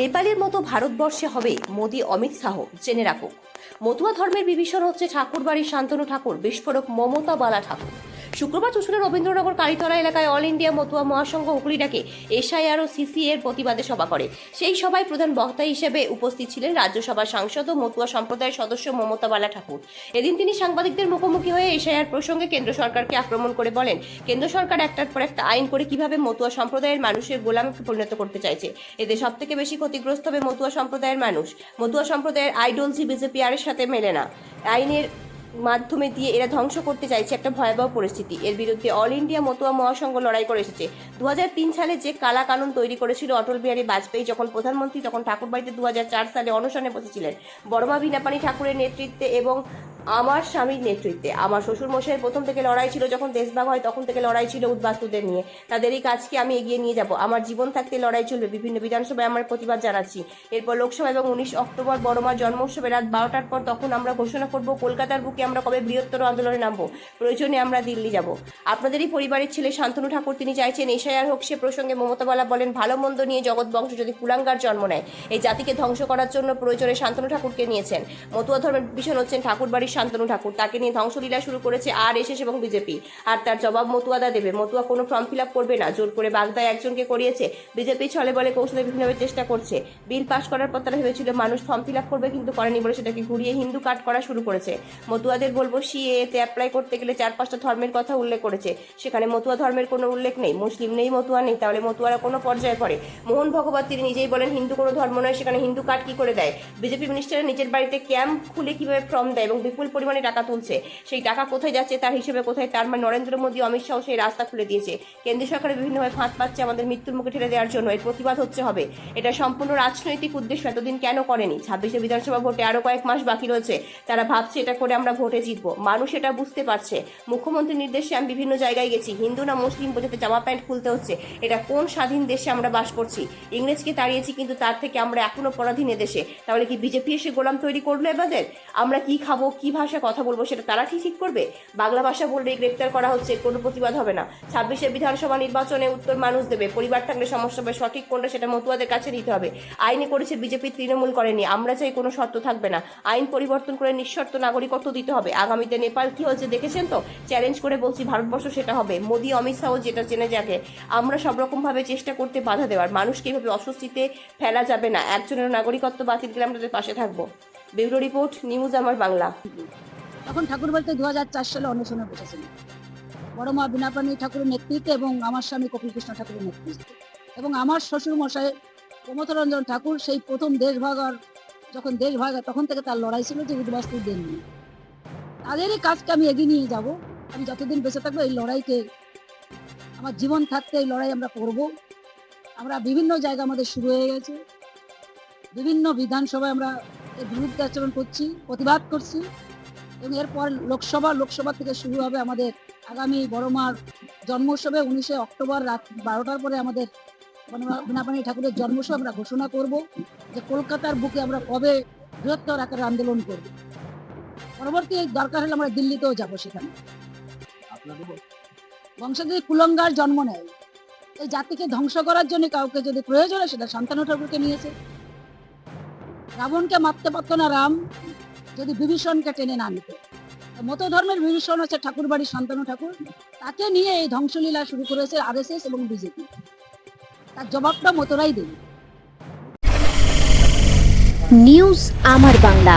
নেপালের মতো ভারতবর্ষে হবে মোদি, অমিত শাহ, জেনে রাখুক। মতুয়া ধর্মের বিভীষণ হচ্ছে ঠাকুরবাড়ির শান্তনু ঠাকুর, বিস্ফোরক মমতা বালা ঠাকুর। শুক্রবার চুচুড়া রবীন্দ্রনগর কালীতলা এলাকায় অল ইন্ডিয়া মতুয়া মহাসংঘ হুগলি ডাকে এসআইআর ও সিসি এর প্রতিবাদে সভা করে। সেই সভায় প্রধান বক্তা হিসেবে উপস্থিত ছিলেন রাজ্যসভার সাংসদ ও মতুয়া সম্প্রদায়ের সদস্য মমতা বালা ঠাকুর। এদিন তিনি সাংবাদিকদের মুখোমুখি হয়ে এসআইআর প্রসঙ্গে কেন্দ্র সরকারকে আক্রমণ করে বলেন, কেন্দ্র সরকার একটার পর একটা আইন করে কীভাবে মতুয়া সম্প্রদায়ের মানুষের গোলামে পরিণত করতে চাইছে? এতে সব থেকে বেশি ক্ষতিগ্রস্ত হবে মতুয়া সম্প্রদায়ের মানুষ। মতুয়া সম্প্রদায়ের আইডলজি বিজেপি আর এর সাথে মেলে না। আইনের মাধ্যমে দিয়ে এরা ধ্বংস করতে চাইছে একটা ভয়াবহ পরিস্থিতি। এর বিরুদ্ধে অল ইন্ডিয়া মতুয়া মহাসংঘ লড়াই করে এসেছে। দু হাজার তিন সালে যে কালা কানুন তৈরি করেছিল অটল বিহারী বাজপেয়ী, যখন প্রধানমন্ত্রী তখন ঠাকুরবাড়িতে দু হাজার চার সালে অনশনে বসেছিলেন। বড়মা বিনাপানি ঠাকুরের নেতৃত্বে এবং আমার স্বামীর নেতৃত্বে। আমার শ্বশুর মশাইয়ের প্রথম থেকে লড়াই ছিল যখন দেশভাগ হয়, তখন থেকে লড়াই ছিল উদ্বাস্তুদের নিয়ে। তাদের এই কাজকে আমি এগিয়ে নিয়ে যাব। আমার জীবন থাকতে লড়াই চলবে। বিভিন্ন বিধানসভায় আমার প্রতিবাদ জানাচ্ছি। এরপর লোকসভা এবং উনিশ অক্টোবর বড়মার জন্ম উৎসবে রাত বারোটার পর তখন আমরা ঘোষণা করব, কলকাতার বুকে আমরা কবে বৃহত্তর আন্দোলনে নামবো? প্রয়োজনে আমরা দিল্লি যাব। আপনাদেরই পরিবারের ছেলে শান্তনু ঠাকুর, তিনি চাইছেন এশায়ার হোক, সে প্রসঙ্গে মমতা বালা বলেন, ভালো মন্দ নিয়ে জগৎ বংশ যদি কুলাঙ্গার জন্ম নেয়, এই জাতিকে ধ্বংস করার জন্য প্রয়োজনে শান্তনু ঠাকুরকে নিয়েছেন। মতুয়া ধর্মের ভীষণ হচ্ছেন ঠাকুরবাড়ির শান্তনু ঠাকুর। তাকে নিয়ে ধ্বংসলীলা শুরু করেছে আর এসএস এবং বিজেপি। আর তার জবাব মতুয়াদা দেবে। মতুয়া কোনো ফর্ম ফিল আপ করবে না। জোর করে বাগদায় একজনকে করিয়েছে। বিজেপি ছলে বলে কৌশলে বিভিন্নভাবে চেষ্টা করছে। বিল পাশ করার পর তারা ভেবেছিল মানুষ ফর্ম ফিল আপ করবে, কিন্তু করেনি বলে সেটাকে ঘুরিয়ে হিন্দু কাট করা শুরু করেছে। মতুয়াদের বলব সিএ তে অ্যাপ্লাই করতে গেলে চার পাঁচটা ধর্মের কথা উল্লেখ করেছে। সেখানে মতুয়া ধর্মের কোনো উল্লেখ নেই, মুসলিম নেই, মতুয়া নেই, তাহলে মতুয়ারা কোনো পর্যায়ে পড়ে। মোহন ভগবত তিনি নিজেই বলেন, হিন্দু কোনো ধর্ম নয়, সেখানে হিন্দু কার্ড কি করে দেয়? বিজেপি মিনিস্টারের নিজের বাড়িতে ক্যাম্প খুলে কীভাবে ফর্ম দেয় এবং বিপুল পরিমাণে টাকা তুলছে? সেই টাকা কোথায় যাচ্ছে, তার হিসেবে কোথায়, তার মানে নরেন্দ্র মোদী, অমিত শাহ সেই রাস্তা খুলে দিয়েছে। কেন্দ্রীয় সরকারের বিভিন্নভাবে ফাঁদ পাচ্ছে আমাদের মৃত্যুর মুখে ঠেলে দেওয়ার জন্য, এর প্রতিবাদ হচ্ছে হবে। এটা সম্পূর্ণ রাজনৈতিক উদ্দেশ্য, এতদিন কেন করেনি? ছাব্বিশে বিধানসভা ভোটে আরও কয়েক মাস বাকি রয়েছে, তারা ভাবছে এটা করে আমরা ভোটে জিতবো। মানুষ এটা বুঝতে পারছে। মুখ্যমন্ত্রীর নির্দেশে আমি বিভিন্ন জায়গায় গেছি। হিন্দু না মুসলিম বোঝাতে জামা প্যান্ট খুলতে হচ্ছে। এটা কোন স্বাধীন দেশে আমরা বাস করছি? ইংরেজকে তাড়িয়েছি কিন্তু তার থেকে আমরা এখনও পরাধীন দেশে তাহলে কি বিজেপি এসে গোলাম তৈরি করল এবাদের? আমরা কি খাব, কি ভাষায় কথা বলব সেটা তারা ঠিক ঠিক করবে? বাংলা ভাষা বললে গ্রেপ্তার করা হচ্ছে, কোনো প্রতিবাদ হবে না। ছাব্বিশে বিধানসভা নির্বাচনে উত্তর মানুষ দেবে। পরিবার থাকলে সমস্যা হবে, সঠিক কোনটা সেটা মতুয়াদের কাছে নিতে হবে। আইনে করেছে বিজেপি, তৃণমূল করেনি। আমরা চাই কোনো শর্ত থাকবে না। আইন পরিবর্তন করে নিঃশর্ত নাগরিকত্ব দিতে হবে। আগামীতে নেপাল কি হচ্ছে দেখেছেন তো? চ্যালেঞ্জ করে বলছি ভারতবর্ষ সেটা হবে। মোদি, অমিত শাহ যেটা চেনে যাকে, আমরা সব রকমভাবে চেষ্টা করতে বাধা দেওয়ার। মানুষকে এভাবে অস্বস্তিতে ফেলা যাবে না? একজনের নাগরিকত্ব বাতিল গেলে আমরা পাশে থাকব। ব্যুরো রিপোর্ট, নিউজ আমার বাংলা। তখন ঠাকুরবাড়িতে দু হাজার চার সালে অন্বেষণে বসেছিলেন বড় মা বিনাপানি ঠাকুরের নেতৃত্বে এবং আমার স্বামী কপিল কৃষ্ণ ঠাকুরের নেতৃত্বে। এবং আমার শ্বশুর মশাই প্রমথরঞ্জন ঠাকুর সেই প্রথম দেশ ভাগার যখন দেশ ভাগা তখন থেকে তার লড়াই ছিল যে উদ্বাস্তুদের নিয়ে তাদেরই কাজকে আমি এগিয়ে নিয়ে যাব। আমি যতদিন বেঁচে থাকব এই লড়াইকে, আমার জীবন থাকতে এই লড়াই আমরা করব। আমরা বিভিন্ন জায়গা আমাদের শুরু হয়ে গেছে। বিভিন্ন বিধানসভায় আমরা এর বিরুদ্ধে আচরণ করছি, প্রতিবাদ করছি। এবং এরপর লোকসভা লোকসভা থেকে শুরু হবে আমাদের আগামী বড় মার জন্ম উৎসবে উনিশে অক্টোবর রাত বারোটার পরে আমাদের বিনাপানি ঠাকুরের জন্ম উৎসব আমরা ঘোষণা করব যে কলকাতার বুকে আমরা কবে বৃহত্তর আকারে আন্দোলন করব। পরবর্তী দরকার হলে আমরা দিল্লিতেও যাব সেখানে। বংশ যদি কুলঙ্গার জন্ম নেয়। এই জাতিকে ধ্বংস করার জন্য কাউকে যদি প্রয়োজন হয়, সেটা সন্তান ঠাকুরকে নিয়েছে। রাবণকে মারতে পারত না রাম, যদি বিভীষণকে টেনে না নিত। মত ধর্মের বিভীষণ হচ্ছে ঠাকুর বাড়ির শান্তনু ঠাকুর। তাকে নিয়ে এই ধ্বংসলীলা শুরু করেছে আরএসএস এবং বিজেপি। তার জবাবটা মতরাই দেবে। নিউজ আমার বাংলা।